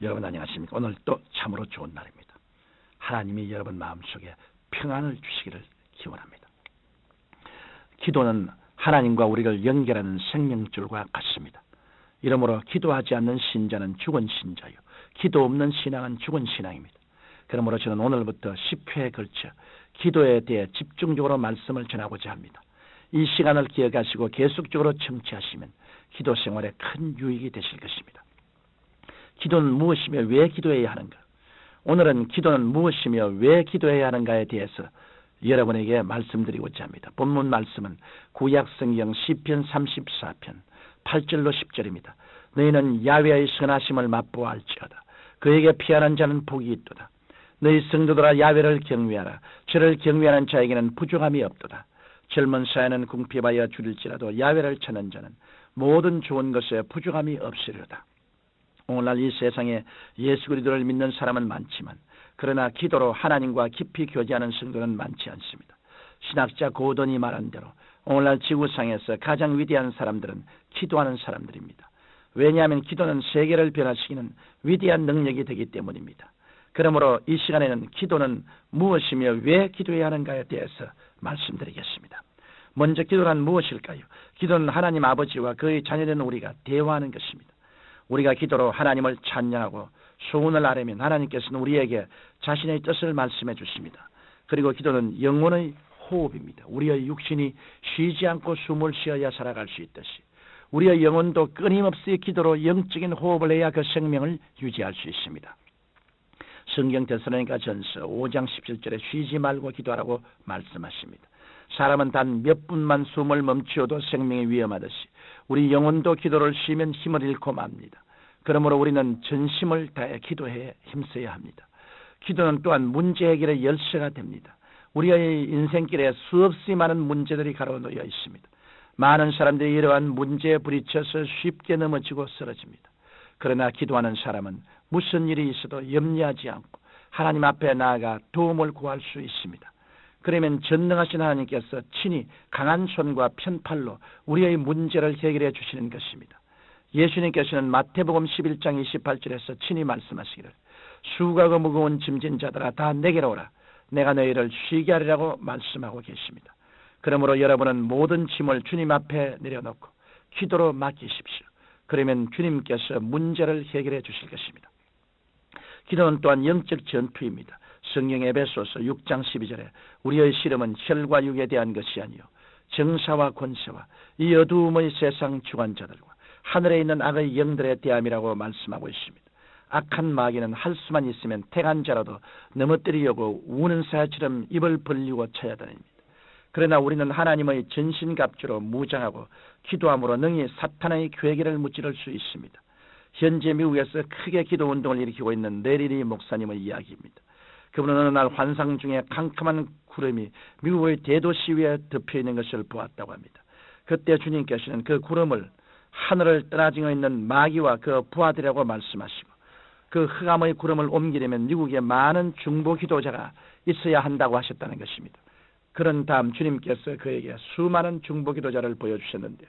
여러분 안녕하십니까? 오늘 또 참으로 좋은 날입니다. 하나님이 여러분 마음속에 평안을 주시기를 기원합니다. 기도는 하나님과 우리를 연결하는 생명줄과 같습니다. 이러므로 기도하지 않는 신자는 죽은 신자요. 기도 없는 신앙은 죽은 신앙입니다. 그러므로 저는 오늘부터 10회에 걸쳐 기도에 대해 집중적으로 말씀을 전하고자 합니다. 이 시간을 기억하시고 계속적으로 청취하시면 기도 생활에 큰 유익이 되실 것입니다. 기도는 무엇이며 왜 기도해야 하는가? 오늘은 기도는 무엇이며 왜 기도해야 하는가에 대해서 여러분에게 말씀드리고자 합니다. 본문 말씀은 구약성경 시편 34편 8절로 10절입니다. 너희는 야외의 선하심을 맛보아할지어다. 그에게 피하는 자는 복이 있도다. 너희 성도들아 야외를 경외하라. 저를 경외하는 자에게는 부족함이 없도다. 젊은 사회는 궁핍하여 줄일지라도 야외를 찾는 자는 모든 좋은 것에 부족함이 없으려다. 오늘날 이 세상에 예수 그리스도를 믿는 사람은 많지만 그러나 기도로 하나님과 깊이 교제하는 성도는 많지 않습니다. 신학자 고던이 말한 대로 오늘날 지구상에서 가장 위대한 사람들은 기도하는 사람들입니다. 왜냐하면 기도는 세계를 변화시키는 위대한 능력이 되기 때문입니다. 그러므로 이 시간에는 기도는 무엇이며 왜 기도해야 하는가에 대해서 말씀드리겠습니다. 먼저 기도란 무엇일까요? 기도는 하나님 아버지와 그의 자녀된 우리가 대화하는 것입니다. 우리가 기도로 하나님을 찬양하고 소원을 아뢰면 하나님께서는 우리에게 자신의 뜻을 말씀해 주십니다. 그리고 기도는 영혼의 호흡입니다. 우리의 육신이 쉬지 않고 숨을 쉬어야 살아갈 수 있듯이 우리의 영혼도 끊임없이 기도로 영적인 호흡을 해야 그 생명을 유지할 수 있습니다. 성경 대선로니까 전서 5장 17절에 쉬지 말고 기도하라고 말씀하십니다. 사람은 단 몇 분만 숨을 멈추어도 생명이 위험하듯이 우리 영혼도 기도를 쉬면 힘을 잃고 맙니다. 그러므로 우리는 전심을 다해 기도해 힘써야 합니다. 기도는 또한 문제 해결의 열쇠가 됩니다. 우리의 인생길에 수없이 많은 문제들이 가로놓여 있습니다. 많은 사람들이 이러한 문제에 부딪혀서 쉽게 넘어지고 쓰러집니다. 그러나 기도하는 사람은 무슨 일이 있어도 염려하지 않고 하나님 앞에 나아가 도움을 구할 수 있습니다. 그러면 전능하신 하나님께서 친히 강한 손과 편팔로 우리의 문제를 해결해 주시는 것입니다. 예수님께서는 마태복음 11장 28절에서 친히 말씀하시기를 수가고 무거운 짐진 자들아 다 내게로 오라 내가 너희를 쉬게 하리라고 말씀하고 계십니다. 그러므로 여러분은 모든 짐을 주님 앞에 내려놓고 기도로 맡기십시오. 그러면 주님께서 문제를 해결해 주실 것입니다. 기도는 또한 영적 전투입니다. 성경 에베소서 6장 12절에 우리의 씨름은 혈과 육에 대한 것이 아니요 정사와 권세와 이 어두움의 세상 주관자들과 하늘에 있는 악의 영들에 대함이라고 말씀하고 있습니다. 악한 마귀는 할 수만 있으면 택한 자라도 넘어뜨리려고 우는 새처럼 입을 벌리고 찾아다닙니다. 그러나 우리는 하나님의 전신갑주로 무장하고 기도함으로 능히 사탄의 괴계를 무찌를 수 있습니다. 현재 미국에서 크게 기도 운동을 일으키고 있는 네리리 목사님의 이야기입니다. 그분은 어느 날 환상 중에 캄캄한 구름이 미국의 대도시 위에 덮여 있는 것을 보았다고 합니다. 그때 주님께서는 그 구름을 하늘을 떠나지고 있는 마귀와 그 부하들이라고 말씀하시고 그 흑암의 구름을 옮기려면 미국에 많은 중보 기도자가 있어야 한다고 하셨다는 것입니다. 그런 다음 주님께서 그에게 수많은 중보 기도자를 보여주셨는데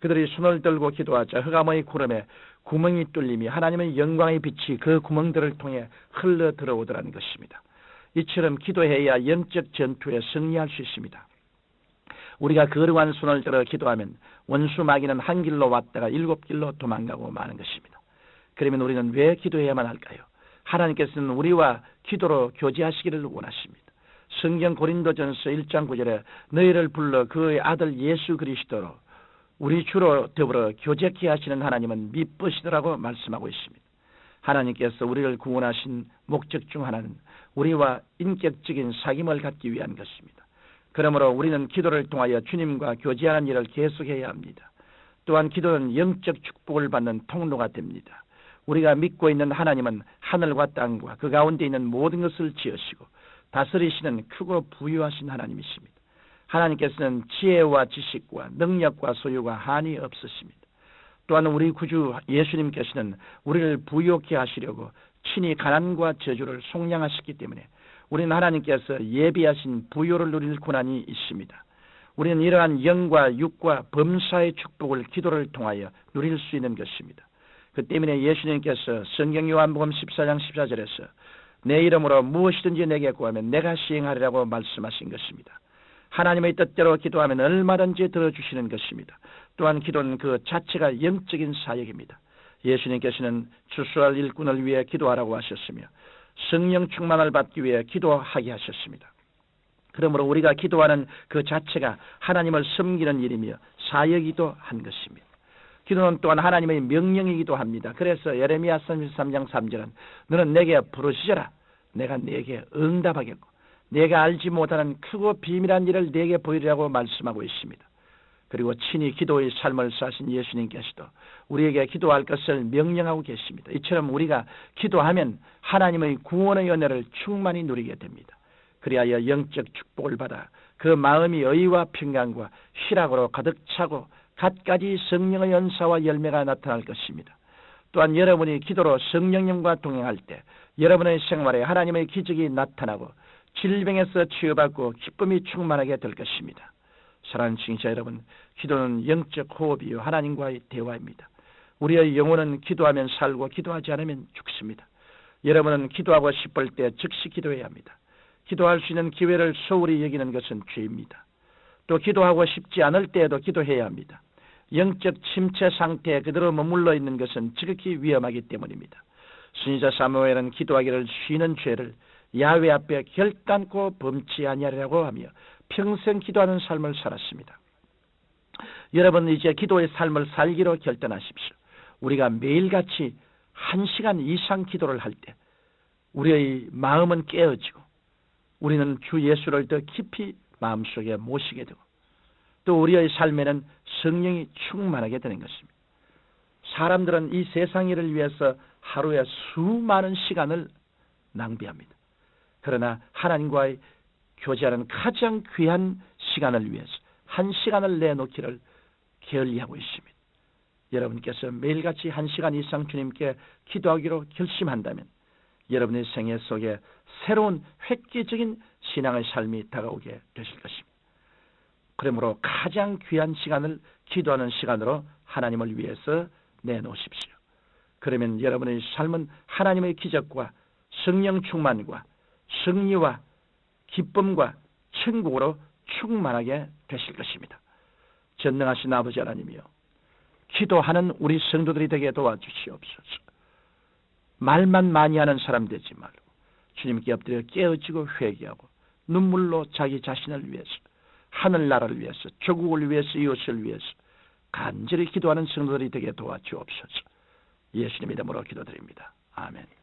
그들이 손을 들고 기도하자 흑암의 구름에 구멍이 뚫림이 하나님의 영광의 빛이 그 구멍들을 통해 흘러 들어오더라는 것입니다. 이처럼 기도해야 영적 전투에 승리할 수 있습니다. 우리가 거룩한 손을 들어 기도하면 원수 마귀는 한 길로 왔다가 일곱 길로 도망가고 마는 것입니다. 그러면 우리는 왜 기도해야만 할까요? 하나님께서는 우리와 기도로 교제하시기를 원하십니다. 성경 고린도전서 1장 9절에 너희를 불러 그의 아들 예수 그리스도로 우리 주로 더불어 교제케 하시는 하나님은 미쁘시더라고 말씀하고 있습니다. 하나님께서 우리를 구원하신 목적 중 하나는 우리와 인격적인 사귐을 갖기 위한 것입니다. 그러므로 우리는 기도를 통하여 주님과 교제하는 일을 계속해야 합니다. 또한 기도는 영적 축복을 받는 통로가 됩니다. 우리가 믿고 있는 하나님은 하늘과 땅과 그 가운데 있는 모든 것을 지으시고 다스리시는 크고 부유하신 하나님이십니다. 하나님께서는 지혜와 지식과 능력과 소유가 한이 없으십니다. 또한 우리 구주 예수님께서는 우리를 부유케 하시려고 친히 가난과 저주를 속량하셨기 때문에 우리는 하나님께서 예비하신 부요를 누릴 고난이 있습니다. 우리는 이러한 영과 육과 범사의 축복을 기도를 통하여 누릴 수 있는 것입니다. 그 때문에 예수님께서 성경 요한복음 14장 14절에서 내 이름으로 무엇이든지 내게 구하면 내가 시행하리라고 말씀하신 것입니다. 하나님의 뜻대로 기도하면 얼마든지 들어주시는 것입니다. 또한 기도는 그 자체가 영적인 사역입니다. 예수님께서는 주수할 일꾼을 위해 기도하라고 하셨으며 성령 충만을 받기 위해 기도하게 하셨습니다. 그러므로 우리가 기도하는 그 자체가 하나님을 섬기는 일이며 사역이기도 한 것입니다. 기도는 또한 하나님의 명령이기도 합니다. 그래서 예레미야 33장 3절은 너는 내게 부르시져라. 내가 네게 응답하겠고 내가 알지 못하는 크고 비밀한 일을 네게 보이리라고 말씀하고 있습니다. 그리고 친히 기도의 삶을 사신 예수님께서도 우리에게 기도할 것을 명령하고 계십니다. 이처럼 우리가 기도하면 하나님의 구원의 연애를 충만히 누리게 됩니다. 그리하여 영적 축복을 받아 그 마음이 의와 평강과 희락으로 가득 차고 갖가지 성령의 연사와 열매가 나타날 것입니다. 또한 여러분이 기도로 성령님과 동행할 때 여러분의 생활에 하나님의 기적이 나타나고 질병에서 치유받고 기쁨이 충만하게 될 것입니다. 사랑하는 칭자 여러분, 기도는 영적 호흡이요 하나님과의 대화입니다. 우리의 영혼은 기도하면 살고 기도하지 않으면 죽습니다. 여러분은 기도하고 싶을 때 즉시 기도해야 합니다. 기도할 수 있는 기회를 소홀히 여기는 것은 죄입니다. 또 기도하고 싶지 않을 때에도 기도해야 합니다. 영적 침체 상태에 그대로 머물러 있는 것은 지극히 위험하기 때문입니다. 순위자 사무엘은 기도하기를 쉬는 죄를 야외 앞에 결단코 범치 아니하리라고 하며 평생 기도하는 삶을 살았습니다. 여러분 이제 기도의 삶을 살기로 결단하십시오. 우리가 매일같이 한 시간 이상 기도를 할 때 우리의 마음은 깨어지고 우리는 주 예수를 더 깊이 마음속에 모시게 되고 또 우리의 삶에는 성령이 충만하게 되는 것입니다. 사람들은 이 세상 일을 위해서 하루에 수많은 시간을 낭비합니다. 그러나 하나님과의 교제하는 가장 귀한 시간을 위해서 한 시간을 내놓기를 게을리하고 있습니다. 여러분께서 매일같이 한 시간 이상 주님께 기도하기로 결심한다면 여러분의 생애 속에 새로운 획기적인 신앙의 삶이 다가오게 되실 것입니다. 그러므로 가장 귀한 시간을 기도하는 시간으로 하나님을 위해서 내놓으십시오. 그러면 여러분의 삶은 하나님의 기적과 성령 충만과 승리와 기쁨과 천국으로 충만하게 되실 것입니다. 전능하신 아버지 하나님이여 기도하는 우리 성도들이 되게 도와주시옵소서. 말만 많이 하는 사람 되지 말고 주님께 엎드려 깨어지고 회개하고 눈물로 자기 자신을 위해서 하늘나라를 위해서 조국을 위해서 이웃을 위해서 간절히 기도하는 성도들이 되게 도와주옵소서. 예수님 이름으로 기도드립니다. 아멘.